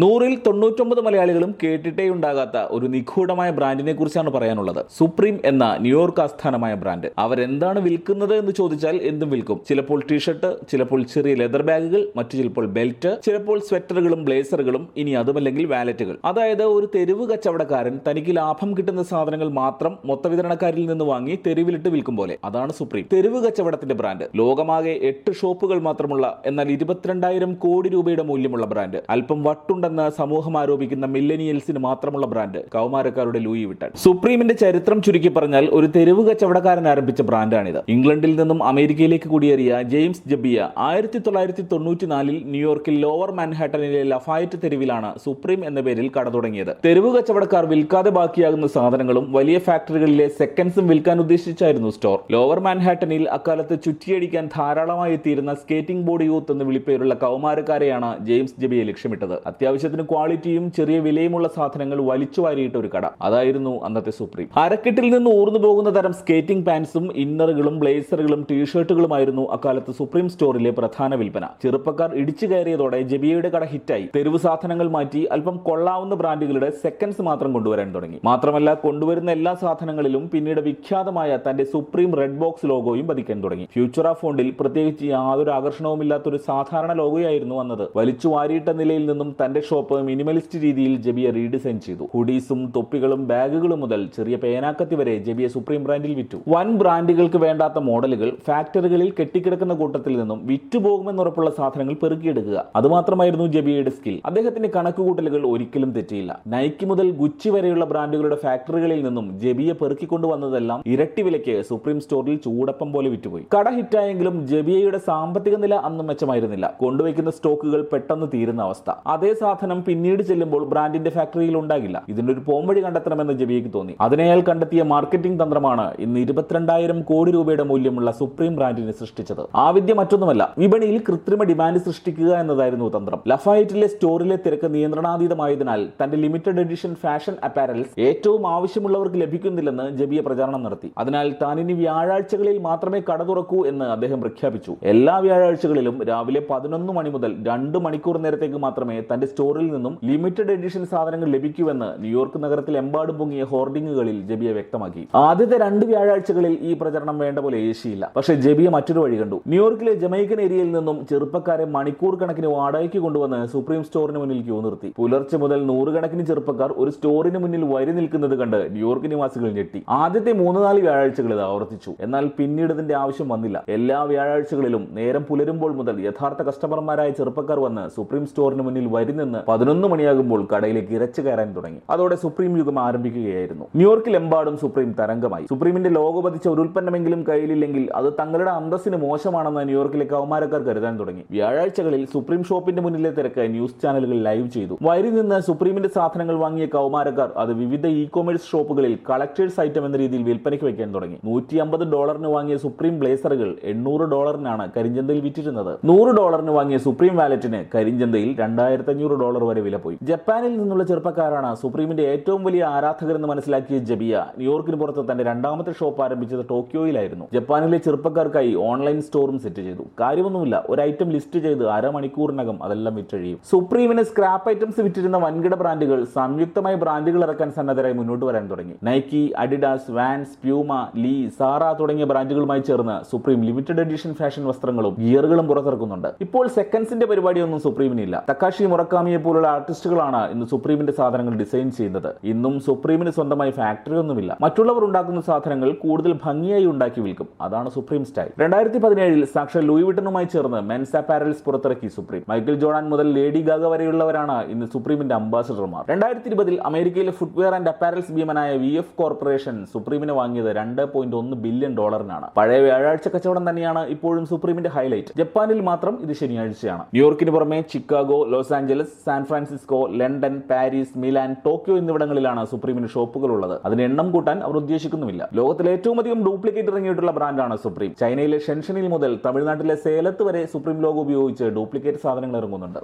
നൂറിൽ തൊണ്ണൂറ്റൊമ്പത് മലയാളികളും കേട്ടിട്ടേ ഉണ്ടാകാത്ത ഒരു നിഗൂഢമായ ബ്രാൻഡിനെ കുറിച്ചാണ് പറയാനുള്ളത്. സുപ്രീം എന്ന ന്യൂയോർക്ക് ആസ്ഥാനമായ ബ്രാൻഡ്. അവരെന്താണ് വിൽക്കുന്നത് എന്ന് ചോദിച്ചാൽ എന്തും വിൽക്കും. ചിലപ്പോൾ ടീഷർട്ട് ചിലപ്പോൾ ചെറിയ ലെതർ ബാഗുകൾ മറ്റു ചിലപ്പോൾ ബെൽറ്റ് ചിലപ്പോൾ സ്വെറ്ററുകളും ബ്ലേസറുകളും ഇനി അതുമല്ലെങ്കിൽ വാലറ്റുകൾ. അതായത് ഒരു തെരുവ് കച്ചവടക്കാരൻ തനിക്ക് ലാഭം കിട്ടുന്ന സാധനങ്ങൾ മാത്രം മൊത്തവിതരണക്കാരിൽ നിന്ന് വാങ്ങി തെരുവിലിട്ട് വിൽക്കും പോലെ. അതാണ് സുപ്രീം. തെരുവ് കച്ചവടത്തിന്റെ ബ്രാൻഡ്. ലോകമാകെ എട്ട് ഷോപ്പുകൾ മാത്രമുള്ള എന്നാൽ ഇരുപത്തിരണ്ടായിരം കോടി രൂപയുടെ മൂല്യമുള്ള ബ്രാൻഡ്. അല്പം വട്ടുണ്ടെന്ന് സമൂഹം ആരോപിക്കുന്ന മില്ലനിയൽസിന് മാത്രമുള്ള ബ്രാൻഡ് കൗമാരക്കാരുടെ ലൂയി വിട്ടൻ. സുപ്രീമിന്റെ ചരിത്രം ചുരുക്കി പറഞ്ഞാൽ ഒരു തെരുവ് കച്ചവടക്കാരൻ ആരംഭിച്ച ബ്രാൻഡാണിത്. ഇംഗ്ലണ്ടിൽ നിന്നും അമേരിക്കയിലേക്ക് കുടിയേറിയ ജെയിംസ് ജബിയ ആയിരത്തി തൊള്ളായിരത്തി തൊണ്ണൂറ്റിനാലിൽ ന്യൂയോർക്കിൽ ലോവർ മാൻഹാട്ടനിലെ ലഫായറ്റ് തെരുവിലാണ് സുപ്രീം എന്ന പേരിൽ കട തുടങ്ങിയത്. തെരുവ് കച്ചവടക്കാർ വിൽക്കാതെ ബാക്കിയാകുന്ന സാധനങ്ങളും വലിയ ഫാക്ടറികളിലെ സെക്കൻഡ്സും വിൽക്കാൻ ഉദ്ദേശിച്ചായിരുന്നു സ്റ്റോർ. ലോവർ മാൻഹാട്ടനിൽ അക്കാലത്ത് ചുറ്റിയടിക്കാൻ ധാരാളമായി എത്തിയിരുന്ന സ്കേറ്റിംഗ് ബോർഡ് യൂത്ത് എന്ന് വിളിപ്പേരുള്ള കൗമാരക്കാരെയാണ് ജെയിംസ് ജബിയെ ലക്ഷ്യമിട്ടത്. അത്യാവശ്യത്തിന് ക്വാളിറ്റിയും ചെറിയ വിലയുമുള്ള സാധനങ്ങൾ വലിച്ചു വാരിയിട്ട ഒരു കട. അതായിരുന്നു അന്നത്തെ സുപ്രീം. അരക്കെട്ടിൽ നിന്ന് ഊർന്നു പോകുന്ന തരം സ്കേറ്റിംഗ് പാൻസും ഇന്നറുകളും ബ്ലേസറുകളും ടീഷർട്ടുകളുമായിരുന്നു അക്കാലത്ത് സുപ്രീം സ്റ്റോറിലെ പ്രധാന വിൽപ്പന. ചെറുപ്പക്കാർ ഇടിച്ചു കയറിയതോടെ ജബിയയുടെ കട ഹിറ്റായി. തെരുവ് സാധനങ്ങൾ മാറ്റി അല്പം കൊള്ളാവുന്ന ബ്രാൻഡുകളുടെ സെക്കൻഡ്സ് മാത്രം കൊണ്ടുവരാൻ തുടങ്ങി. മാത്രമല്ല കൊണ്ടുവരുന്ന എല്ലാ സാധനങ്ങളിലും പിന്നീട് വിഖ്യാതമായ തന്റെ സുപ്രീം റെഡ് ബോക്സ് ലോഗോയും പതിക്കാൻ തുടങ്ങി. ഫ്യൂച്ചർ ഓഫ് ഫോണ്ടിൽ പ്രത്യേകിച്ച് യാതൊരു ആകർഷണവുമില്ലാത്ത ഒരു സാധാരണ ലോഗോയായിരുന്നു വന്നത് വലിച്ചു വാരിയിട്ട നിലയിൽ നിന്നും തന്റെ ഷോപ്പ് മിനിമലിസ്റ്റ് രീതിയിൽ ജബിയ റീഡിസൈൻ ചെയ്തു. ഹുഡീസും തൊപ്പികളും ബാഗുകളും മുതൽ ചെറിയ പേനാക്കത്തി വരെ ജബിയ സുപ്രീം ബ്രാൻഡിൽ വിറ്റു. വൻ ബ്രാൻഡുകൾക്ക് വേണ്ടാത്ത മോഡലുകൾ ഫാക്ടറികളിൽ കെട്ടിക്കിടക്കുന്ന കൂട്ടത്തിൽ നിന്നും വിറ്റുപോകുമെന്നുറപ്പുള്ള സാധനങ്ങൾ പെറുക്കിയെടുക്കുക. അതുമാത്രമായിരുന്നു ജബിയയുടെ സ്കിൽ. അദ്ദേഹത്തിന്റെ കണക്കുകൂട്ടലുകൾ ഒരിക്കലും തെറ്റിയില്ല. നൈക്കി മുതൽ ഗുച്ചി വരെയുള്ള ബ്രാൻഡുകളുടെ ഫാക്ടറികളിൽ നിന്നും ജബിയെ പെറുക്കിക്കൊണ്ടുവന്നതെല്ലാം ഇരട്ടി വിലയ്ക്ക് സുപ്രീം സ്റ്റോറിൽ ചൂടപ്പം പോലെ വിറ്റുപോയി. കട ഹിറ്റായെങ്കിലും ജബിയയുടെ സാമ്പത്തിക നില അന്നും മെച്ചമായിരുന്നില്ല. കൊണ്ടുവയ്ക്കുന്ന സ്റ്റോക്കുകൾ പെട്ടെന്ന് തീരുന്ന അവസ്ഥ. അതേ സാധനം പിന്നീട് ചെല്ലുമ്പോൾ ബ്രാൻഡിന്റെ ഫാക്ടറിയിൽ ഉണ്ടാകില്ല. ഇതിന്റെ ഒരു പോംവഴി കണ്ടെത്തണമെന്ന് ജബിയയ്ക്ക് തോന്നി. അതിനയാൾ കണ്ടെത്തിയ മാർക്കറ്റിംഗ് തന്ത്രമാണ് ഇന്ന് ഇരുപത്തിരണ്ടായിരം കോടി രൂപയുടെ മൂല്യമുള്ള സുപ്രീം ബ്രാൻഡിനെ സൃഷ്ടിച്ചത്. ആ വിദ്യ മറ്റൊന്നുമല്ല വിപണിയിൽ കൃത്രിമ ഡിമാൻഡ് സൃഷ്ടിക്കുക എന്നതായിരുന്നു തന്ത്രം. ലഫായറ്റിലെ സ്റ്റോറിലെ തിരക്ക് നിയന്ത്രണാതീതമായതിനാൽ തന്റെ ലിമിറ്റഡ് എഡിഷൻ ഫാഷൻ അപ്പാരൽസ് ഏറ്റവും ആവശ്യമുള്ളവർക്ക് ലഭിക്കുന്നില്ലെന്ന് ജബിയ പ്രചാരണം നടത്തി. അതിനാൽ താൻ ഇനി വ്യാഴാഴ്ചകളിൽ മാത്രമേ കട തുറക്കൂ എന്ന് അദ്ദേഹം പ്രഖ്യാപിച്ചു. എല്ലാ വ്യാഴാഴ്ചകളിലും രാവിലെ പതിനൊന്ന് മണി മുതൽ രണ്ട് മണിക്കൂർ നേരത്തേക്ക് മാത്രമേ തന്റെ സ്റ്റോറിൽ നിന്നും ലിമിറ്റഡ് എഡിഷൻ സാധനങ്ങൾ ലഭിക്കുമെന്ന് ന്യൂയോർക്ക് നഗരത്തിൽ എമ്പാടും പൊങ്ങിയ ഹോർഡിങ്ങുകളിൽ ജബിയ വ്യക്തമാക്കി. ആദ്യത്തെ രണ്ട് വ്യാഴാഴ്ചകളിൽ ഈ പ്രചരണം വേണ്ട പോലെ ഏശിയില്ല. പക്ഷേ ജബിയ മറ്റൊരു വഴി കണ്ടു. ന്യൂയോർക്കിലെ ജമൈക്കൻ ഏരിയയിൽ നിന്നും ചെറുപ്പക്കാരെ മണിക്കൂർ കണക്കിന് വാടകയ്ക്ക് കൊണ്ടുവന്ന് സുപ്രീം സ്റ്റോറിന് മുന്നിൽ ക്യൂ നിർത്തി. പുലർച്ചെ മുതൽ നൂറുകണക്കിന് ചെറുപ്പക്കാർ ഒരു സ്റ്റോറിന് മുന്നിൽ വരി നിൽക്കുന്നത് കണ്ട് ന്യൂയോർക്ക് നിവാസികൾ ഞെട്ടി. ആദ്യത്തെ മൂന്ന് നാല് വ്യാഴാഴ്ചകൾ ഇത് ആവർത്തിച്ചു. എന്നാൽ പിന്നീട് ഇതിന്റെ ആവശ്യം വന്നില്ല. എല്ലാ വ്യാഴാഴ്ചകളിലും നേരം പുലരുമ്പോൾ മുതൽ യഥാർത്ഥ കസ്റ്റമർമാരായ ചെറുപ്പക്കാർ വന്ന് സുപ്രീം സ്റ്റോറിന് മുന്നിൽ വരി നിന്ന് പതിനൊന്ന് മണിയാകുമ്പോൾ കടയിലേക്ക് ഇറച്ചു കയറാൻ തുടങ്ങി. അതോടെ സുപ്രീം യുഗം ആരംഭിക്കുകയായിരുന്നു. ന്യൂയോർക്കിലെമ്പാടും സുപ്രീം തരംഗമായി. സുപ്രീമിന്റെ ലോഗോ പതിച്ച ഒരു ഉൽപ്പന്നമെങ്കിലും കയ്യിലില്ലെങ്കിൽ അത് തങ്ങളുടെ അന്തസ്സിന് മോശമാണെന്ന് ന്യൂയോർക്കിലെ കൗമാരക്കാർ കരുതാൻ തുടങ്ങി. വ്യാഴാഴ്ചകളിൽ സുപ്രീം ഷോപ്പിന്റെ മുന്നിലെ തിരക്ക് ന്യൂസ് ചാനലുകൾ ലൈവ് ചെയ്തു. വയറിൽ നിന്ന് സുപ്രീമിന്റെ സാധനങ്ങൾ വാങ്ങിയ കൗമാരക്കാർ അത് വിവിധ ഇ കൊമേഴ്സ് ഷോപ്പുകളിൽ കളക്ടേഴ്സ് ഐറ്റം എന്ന രീതിയിൽ വിൽപ്പനയ്ക്ക് വെക്കാൻ തുടങ്ങി. നൂറ്റി അമ്പത് ഡോളറിന് വാങ്ങിയ സുപ്രീം ബ്ലേസറുകൾ എണ്ണൂറ് ഡോളറിനാണ് കരിഞ്ചന്തയിൽ വിറ്റിരുന്നത്. നൂറ് ഡോളറിന് വാങ്ങിയ സുപ്രീം വാലറ്റിന് കരിഞ്ചന്തയിൽ രണ്ടായിരത്തി അഞ്ഞൂറ് ഡോളർ വരെ വില പോയി. ജപ്പാനിൽ നിന്നുള്ള ചെറുപ്പക്കാരാണ് സുപ്രീമിന്റെ ഏറ്റവും വലിയ ആരാധകരെന്ന് മനസ്സിലാക്കിയ ജബിയ ന്യൂയോർക്കിന് പുറത്ത് തന്റെ രണ്ടാമത്തെ ഷോപ്പ് ആരംഭിച്ചത് ടോക്കിയോയിലായിരുന്നു. ജപ്പാനിലെ ചെറുപ്പക്കാർക്കായി ഓൺലൈൻ സ്റ്റോറും സെറ്റ് ചെയ്തു. കാര്യമൊന്നുമില്ല ഒരു ഐറ്റം ലിസ്റ്റ് ചെയ്ത് അരമണിക്കൂറിനകം അതെല്ലാം വിറ്റഴിയും. സുപ്രീമിന് സ്ക്രാപ്പ് ഐറ്റംസ് വിറ്റിരുന്ന വൻകിട ബ്രാൻഡുകൾ സംയുക്തമായി ബ്രാൻഡുകൾ ഇറക്കാൻ സന്നദ്ധരായി മുന്നോട്ട് വരാൻ തുടങ്ങി. Nike Adidas Vans Puma Lee Zara തുടങ്ങിയ ബ്രാൻഡുകളുമായി ചേർന്ന് സുപ്രീം ലിമിറ്റഡ് എഡിഷൻ ഫാഷൻ വസ്ത്രങ്ങളും ഗിയറുകളും പുറത്തിറക്കുന്നുണ്ട്. ഇപ്പോൾ സെക്കൻഡ്സിന്റെ പരിപാടിയൊന്നും സുപ്രീമിനില്ല. തക്കാഷി മുറക്കാമിയെ പോലുള്ള ആർട്ടിസ്റ്റുകളാണ് ഇന്ന് സുപ്രീമിന്റെ സാധനങ്ങൾ ഡിസൈൻ ചെയ്യുന്നത്. ഇന്നും സുപ്രീമിന് സ്വന്തമായി ഫാക്ടറി ഒന്നുമില്ല. മറ്റുള്ളവർ ഉണ്ടാക്കുന്ന സാധനങ്ങൾ കൂടുതൽ ഭംഗിയായി ഉണ്ടാക്കി വിൽക്കും. അതാണ് സുപ്രീം സ്റ്റൈൽ. രണ്ടായിരത്തി പതിനേഴിൽ സാക്ഷാൽ ലൂയി വിട്ടനുമായി ചേർന്ന് മെൻസ് അപ്പാരൽസ് പുറത്തിറക്കി സുപ്രീം. മൈക്കിൾ ജോർഡാൻ മുതൽ ലേഡി ഗാഗ വരെയുള്ളവരാണ് ഇന്ന് സുപ്രീമിന്റെ അംബാസഡർമാർ. രണ്ടായിരത്തി ഇരുപതിൽ അമേരിക്കയിലെ ഫുട്വെയർ ആൻഡ് അപ്പാരൽസ് ഭീമനായ വി എഫ് കോർപ്പറേഷൻ സുപ്രീമിനെ വാങ്ങിയത് രണ്ട് പോയിന്റ് ഒന്ന് ബില്യൺ ഡോളറിനാണ്. പഴയ വ്യാഴാഴ്ച കച്ചവടം തന്നെയാണ് ഇപ്പോഴും സുപ്രീമിന്റെ ഹൈലൈറ്റ്. ജപ്പാനിൽ മാത്രം ഇത് ശനിയാഴ്ചയാണ്. ന്യൂയോർക്കിന് പുറമെ Chicago Los Angeles San Francisco London Paris Milan Tokyo എന്നിവിടങ്ങളിലാണ് സുപ്രീമിന് ഷോപ്പുകൾ ഉള്ളത് അതിന് എണ്ണം കൂട്ടാൻ അവർ ഉദ്ദേശിക്കുന്നുമില്ല. ലോകത്തിലെ ഏറ്റവും അധികം ഡ്യൂപ്ലിക്കേറ്റ് ഇറങ്ങിയിട്ടുള്ള ബ്രാൻഡാണ് സുപ്രീം. ചൈനയിലെ ഷെൻഷനിൽ മുതൽ തമിഴ്നാട്ടിലെ സേലത്ത് വരെ സുപ്രീം ലോഗോ ഉപയോഗിച്ച് ഡ്യൂപ്ലിക്കേറ്റ് സാധനങ്ങൾ ഇറങ്ങുന്നുണ്ട്.